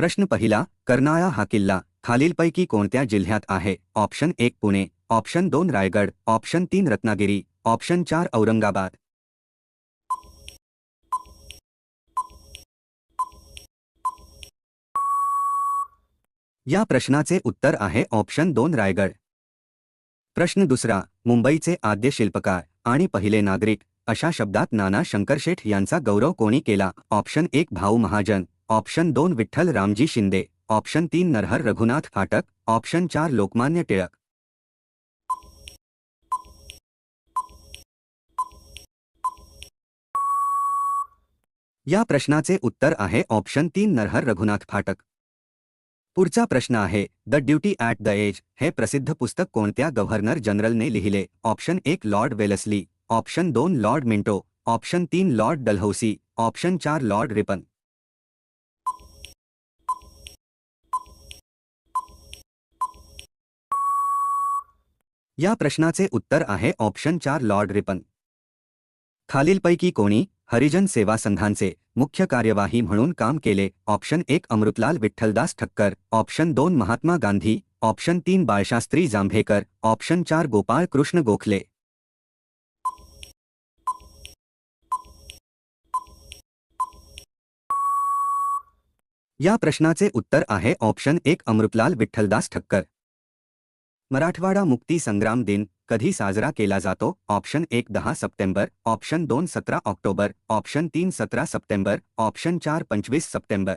प्रश्न पहिला कर्नाळा हा किल्ला खालीलपैकी कोणत्या जिल्ह्यात आहे? ऑप्शन एक पुणे. ऑप्शन दोन रायगड. ऑप्शन तीन रत्नागिरी. ऑप्शन चार औरंगाबाद. या प्रश्नाचे उत्तर आहे ऑप्शन दोन रायगड. प्रश्न दुसरा मुंबईचे आद्य शिल्पकार आणि पहिले नागरिक. अशा शब्दात नाना शंकरशेठ यांचा गौरव कोणी केला? ऑप्शन एक भाऊ महाजन. ऑप्शन दोन विठ्ठल रामजी शिंदे ऑप्शन तीन नरहर रघुनाथ फाटक ऑप्शन चार लोकमान्य टिळक. या प्रश्नाचे उत्तर आहे ऑप्शन तीन नरहर रघुनाथ फाटक. पुढचा प्रश्न आहे the duty at the edge हे प्रसिद्ध पुस्तक कोणत्या गव्हर्नर जनरलने लिहिले? ऑप्शन एक लॉर्ड वेलस्ली. ऑप्शन दोन लॉर्ड मिंटो. ऑप्शन तीन लॉर्ड डलहौसी. ऑप्शन चार लॉर्ड रिपन. या प्रश्नाचे उत्तर आहे ऑप्शन चार लॉर्ड रिपन. खालीलपैकी कोणी हरिजन सेवा संघांचे मुख्य कार्यवाही म्हणून काम केले ऑप्शन एक अमृतलाल विठ्ठलदास ठक्कर ऑप्शन दोन महात्मा गांधी ऑप्शन तीन बाळशास्त्री जांभेकर ऑप्शन चार गोपाळ कृष्ण गोखले. या प्रश्नाचे उत्तर आहे ऑप्शन एक अमृतलाल विठ्ठलदास ठक्कर. मराठवाडा मुक्ती संग्राम दिन कधी साजरा केला जातो? ऑप्शन एक, दहा सप्टेंबर. ऑप्शन दोन, सतरा ऑक्टोबर. ऑप्शन तीन, सतरा सप्टेंबर. ऑप्शन चार, पंचवीस सप्टेंबर.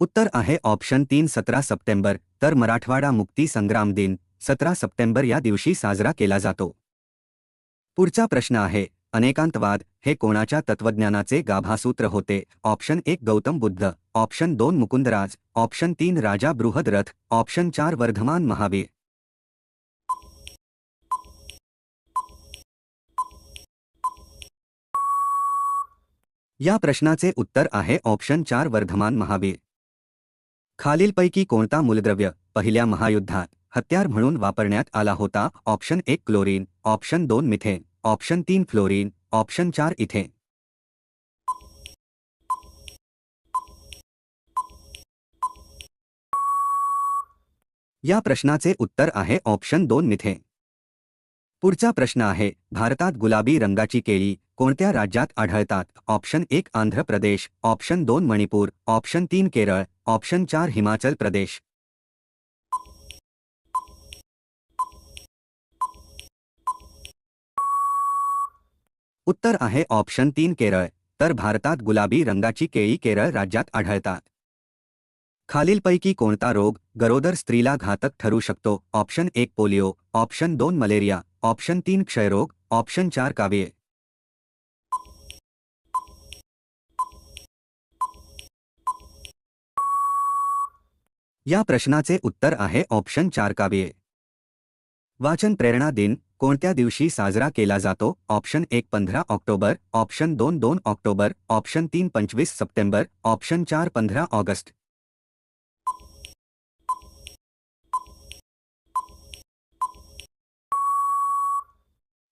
उत्तर आहे, ऑप्शन तीन, सतरा सप्टेंबर. तर मराठवाडा मुक्ती संग्राम दिन सतरा सप्टेंबर या दिवशी साजरा केला जातो. पुढचा प्रश्न आहे अनेकांतवाद हे कोणाच्या तत्वज्ञानाचे गाभासूत्र होते. ऑप्शन एक गौतम बुद्ध. ऑप्शन दोन मुकुंदराज. ऑप्शन तीन राजा बृहदरथ. ऑप्शन चार वर्धमान महावीर. या प्रश्नाचे उत्तर आहे ऑप्शन चार वर्धमान महावीर. खालीलपैकी कोणता मूलद्रव्य पहिल्या महायुद्धात हत्यार म्हणून वापरण्यात आला होता? ऑप्शन एक क्लोरीन. ऑप्शन दोन मिथेन. ऑप्शन तीन फ्लोरीन ऑप्शन चार इथे या प्रश्नाचे उत्तर आहे ऑप्शन दोन मिथेन पुढचा प्रश्न आहे भारतात गुलाबी रंगाची केळी कोणत्या राज्यात आढळतात? ऑप्शन एक आंध्र प्रदेश ऑप्शन दोन मणिपूर ऑप्शन तीन केरळ ऑप्शन चार हिमाचल प्रदेश. उत्तर आहे ऑप्शन तीन केरळ तर भारतात गुलाबी रंगाची केळी केरळ राज्यात आढळतात. खालीलपैकी कोणता रोग गरोदर स्त्रीला घातक ठरू शकतो? ऑप्शन एक पोलिओ ऑप्शन दोन मलेरिया ऑप्शन तीन क्षयरोग ऑप्शन चार काव्ये या प्रश्नाचे उत्तर आहे ऑप्शन चार काव्ये वाचन प्रेरणा दिन कोणत्या दिवशी साजरा केला जातो? ऑप्शन एक पंधरा ऑक्टोबर ऑप्शन दोन दोन ऑक्टोबर ऑप्शन तीन पंचवीस सप्टेंबर ऑप्शन चार पंधरा ऑगस्ट.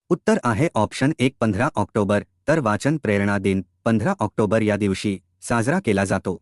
उत्तर आहे ऑप्शन एक पंधरा ऑक्टोबर तर वाचन प्रेरणा दिन पंधरा ऑक्टोबर या दिवशी साजरा केला जातो.